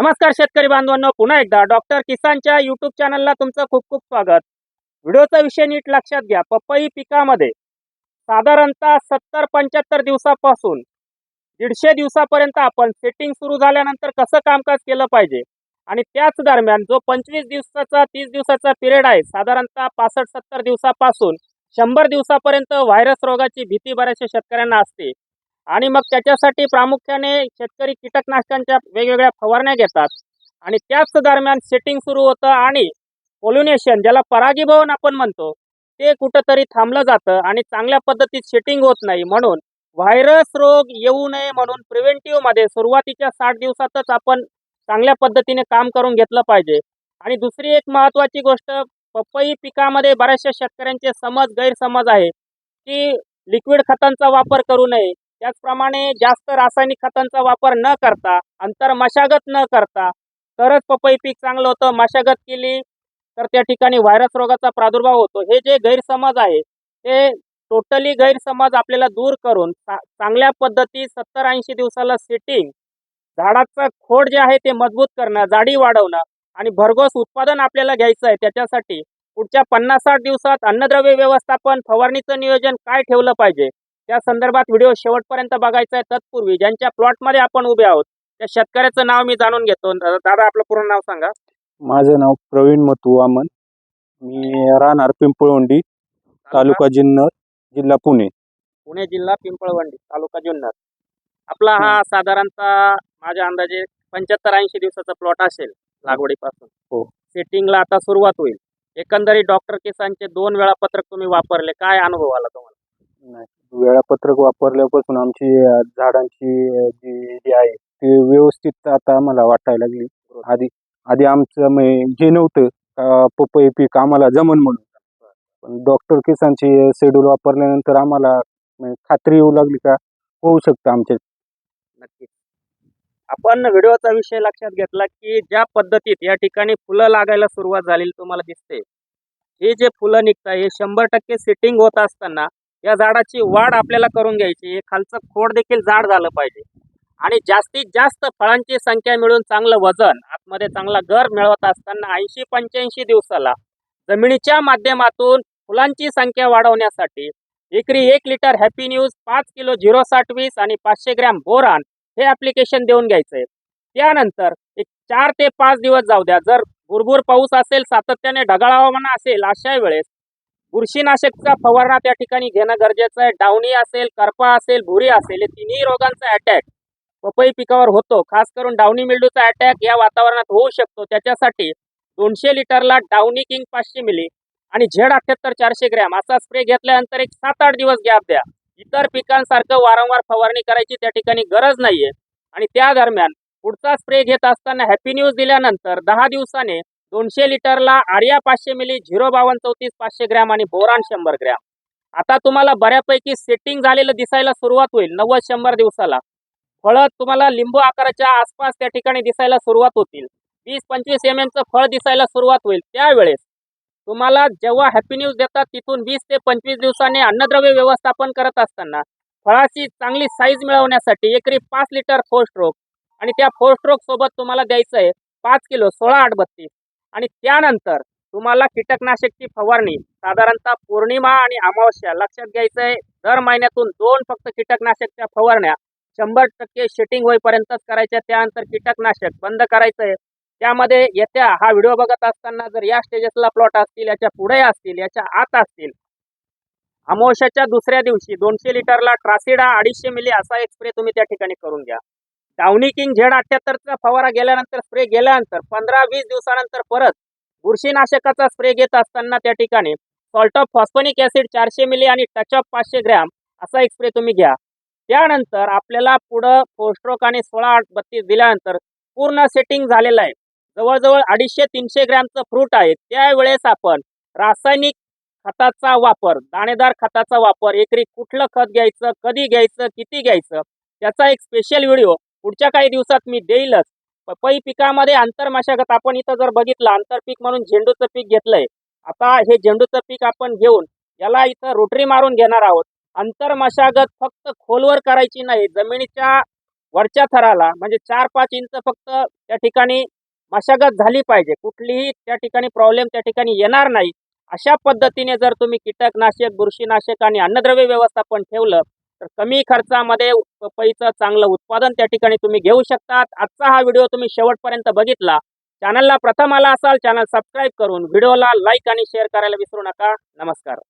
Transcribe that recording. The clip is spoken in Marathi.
नमस्कार शेतकरी बांधवांनो पुन्हा एकदा डॉक्टर किसानच्या युट्यूब चॅनलला तुमचं खूप खूप स्वागत. व्हिडिओचा विषय नीट लक्षात घ्या. पपई पिकामध्ये साधारणतः सत्तर पंच्याहत्तर दिवसापासून दीडशे दिवसापर्यंत आपण सेटिंग सुरू झाल्यानंतर कसं कामकाज केलं पाहिजे? आणि त्याच दरम्यान जो पंचवीस दिवसाचा तीस दिवसाचा पिरियड आहे साधारणतः पासष्ट सत्तर दिवसापासून शंभर दिवसापर्यंत व्हायरस रोगाची भीती बऱ्याचशा शेतकऱ्यांना असते. आणि मग त्याच्यासाठी प्रामुख्याने शेतकरी कीटकनाशकांच्या वेगवेगळ्या फवारण्या घेतात. आणि त्याच दरम्यान सेटिंग सुरू होतं आणि पोल्युनेशन ज्याला परागीभवन आपण म्हणतो ते कुठंतरी थांबलं जातं आणि चांगल्या पद्धतीत सेटिंग होत नाही. म्हणून व्हायरस रोग येऊ नये म्हणून प्रिव्हेंटिव्हमध्ये सुरुवातीच्या साठ दिवसातच आपण चांगल्या पद्धतीने काम करून घेतलं पाहिजे. आणि दुसरी एक महत्त्वाची गोष्ट पपई पिकामध्ये बऱ्याचशा शेतकऱ्यांचे समज गैरसमज आहे की लिक्विड खतांचा वापर करू नये. त्याचप्रमाणे जास्त रासायनिक खतांचा वापर न करता अंतर मशागत न करता तरच पपई पीक चांगलं होतं. मशागत केली तर त्या ठिकाणी व्हायरस रोगाचा प्रादुर्भाव होतो. हे जे गैरसमज आहे ते टोटली गैरसमज आपल्याला दूर करून चा- चांगल्या पद्धती सत्तर ऐंशी दिवसाला सेटिंग झाडाचं खोड जे आहे ते मजबूत करणं जाडी वाढवणं आणि भरघोस उत्पादन आपल्याला घ्यायचं आहे त्याच्यासाठी पुढच्या पन्नास साठ दिवसात अन्नद्रव्य व्यवस्थापन फवारणीचं नियोजन काय ठेवलं पाहिजे? त्या संदर्भात व्हिडिओ शेवटपर्यंत बघायचा आहे. तत्पूर्वी ज्यांच्या प्लॉटमध्ये आपण उभे आहोत त्या शेतकऱ्याचं नाव मी जाणून घेतो. दादा आपलं पूर्ण नाव सांगा. माझं नाव प्रवीण मथू वामन मी राहणार पिंपळवंडी तालुका जुन्नर जिल्हा पुणे. पुणे जिल्हा पिंपळवंडी तालुका जुन्नर. आपला हा साधारणतः माझ्या अंदाजे पंच्याहत्तर ऐंशी दिवसाचा प्लॉट असेल लागवडीपासून. हो. सेटिंगला आता सुरुवात होईल. एकंदरीत डॉक्टर किसानचे दोन वेळापत्रक तुम्ही वापरले. काय अनुभव आला तुम्हाला? नाही, वेळापत्रक वापरल्यापासून आमची अ, झाडांची अ, जी जी आहे ती व्यवस्थित आता आम्हाला वाटायला लागली. आधी आधी आमचं म्हणजे जे नव्हतं पपई पीक आम्हाला जमन म्हणून. पण डॉक्टर किसानचे शेड्यूल वापरल्यानंतर आम्हाला म्हणजे खात्री येऊ लागली का? होऊ शकतं आमच्या. नक्की आपण व्हिडिओचा विषय लक्षात घेतला की ज्या पद्धतीत या ठिकाणी फुलं लागायला सुरुवात झालेली तुम्हाला दिसते. हे जे फुलं निघतात हे शंभर टक्के सिटिंग होत असताना या झाडाची वाढ आपल्याला करून घ्यायची. हे खालचं खोड देखील जाड झालं पाहिजे. आणि जास्तीत जास्त फळांची संख्या मिळून चांगलं वजन आतमध्ये चांगला घर मिळवत असताना ऐंशी पंच्याऐंशी दिवसाला जमिनीच्या माध्यमातून फुलांची संख्या वाढवण्यासाठी एकरी एक लिटर हॅपी न्यूज पाच किलो झिरो साठ वीस आणि पाचशे ग्रॅम बोरान हे ॲप्लिकेशन देऊन घ्यायचं आहे त्यानंतर एक चार ते पाच दिवस जाऊ द्या. जर भुरभूर पाऊस असेल सातत्याने ढगाळ हवामान असेल अशा वेळेस बुरशीनाशकचा फवारणा त्या ठिकाणी घेणं गरजेचं आहे. डावणी असेल करपा असेल भुरी असेल हे तिन्ही रोगांचा अटॅक पपई पिकावर होतो. खास करून डावणी मिल्डूचा अटॅक या वातावरणात होऊ शकतो. त्याच्यासाठी दोनशे लिटरला डावणी किंग पाचशे मिली आणि झेड अठ्ठ्याहत्तर चारशे ग्रॅम असा स्प्रे घेतल्यानंतर एक सात आठ दिवस गॅप द्या. इतर पिकांसारखं वारंवार फवारणी करायची त्या ठिकाणी गरज नाहीये. आणि त्या दरम्यान पुढचा स्प्रे घेत असताना हॅपी न्यूज दिल्यानंतर दहा दिवसाने दोनशे लिटरला आर्या पाचशे मिली झिरो बावन्न चौतीस पाचशे ग्रॅम आणि बोरान शंभर ग्रॅम. आता तुम्हाला बऱ्यापैकी सेटिंग झालेलं दिसायला सुरुवात होईल नव्वद शंभर दिवसाला. फळं तुम्हाला लिंबू आकाराच्या आसपास त्या ठिकाणी दिसायला सुरुवात होतील. वीस पंचवीस एम एमचं फळ दिसायला सुरुवात होईल त्यावेळेस. तुम्हाला जेव्हा हॅपी न्यूज देतात तिथून वीस ते पंचवीस दिवसांनी अन्नद्रव्य व्यवस्थापन करत असताना फळाची चांगली साईज मिळवण्यासाठी एकरी पाच लिटर फोर स्ट्रोक आणि त्या फोर स्ट्रोक सोबत तुम्हाला द्यायचं आहे पाच किलो सोळा आठ बत्तीस. आणि त्यानंतर तुम्हाला कीटकनाशकची फवारणी साधारणतः पौर्णिमा आणि अमावस्या लक्षात घ्यायचं आहे दर महिन्यातून दोन फक्त कीटकनाशकच्या फवारण्या शंभर टक्के शेटिंग होईपर्यंतच करायच्या. त्यानंतर कीटकनाशक बंद करायचं आहे त्यामध्ये येत्या हा व्हिडिओ बघत असताना जर या स्टेजेसला प्लॉट असतील याच्यापुढे असतील याच्या आत असतील अमावस्याच्या दुसऱ्या दिवशी दोनशे लिटरला ट्रासिडा अडीचशे मिली असा एक स्प्रे तुम्ही त्या ठिकाणी करून घ्या. डावनी किंग झेड अठ्ठ्याहत्तरचा फवारा गेल्यानंतर स्प्रे गेल्यानंतर पंधरा वीस दिवसानंतर परत बुरशीनाशकाचा स्प्रे घेत असताना त्या ठिकाणी सॉल्ट ऑफ फॉस्फोनिक ॲसिड चारशे मिली आणि टच ऑफ पाचशे ग्रॅम असा एक स्प्रे तुम्ही घ्या. त्यानंतर आपल्याला पुढं फोस्ट्रोक आणि सोळा आठ बत्तीस दिल्यानंतर पूर्ण सेटिंग झालेलं आहे. जवळजवळ अडीचशे तीनशे ग्रॅमचं फ्रूट आहे. त्यावेळेस आपण रासायनिक खताचा वापर दाणेदार खताचा वापर एकरी कुठलं खत घ्यायचं कधी घ्यायचं किती घ्यायचं त्याचा एक स्पेशल व्हिडिओ पुढच्या काही दिवसात मी देईलच. पपई पिकामध्ये आंतरमशागत आपण इथं जर बघितलं आंतरपीक म्हणून झेंडूचं पीक घेतलंय. आता हे झेंडूचं पीक आपण घेऊन याला इथं रोटरी मारून घेणार आहोत. आंतरमशागत फक्त खोलवर करायची नाही जमिनीच्या वरच्या थराला म्हणजे चार पाच इंच फक्त त्या ठिकाणी मशागत झाली पाहिजे. कुठलीही त्या ठिकाणी प्रॉब्लेम त्या ठिकाणी येणार नाही. अशा पद्धतीने जर तुम्ही कीटकनाशक बुरशीनाशक आणि अन्नद्रव्य व्यवस्थापन ठेवलं तर कमी खर्चामध्ये पपईचं चांगलं उत्पादन त्या ठिकाणी तुम्ही घेऊ शकतात. आजचा हा व्हिडिओ तुम्ही शेवटपर्यंत बघितला. चॅनलला प्रथम आला असाल चॅनल सबस्क्राईब करून. व्हिडिओला लाईक आणि शेअर करायला विसरू नका. नमस्कार.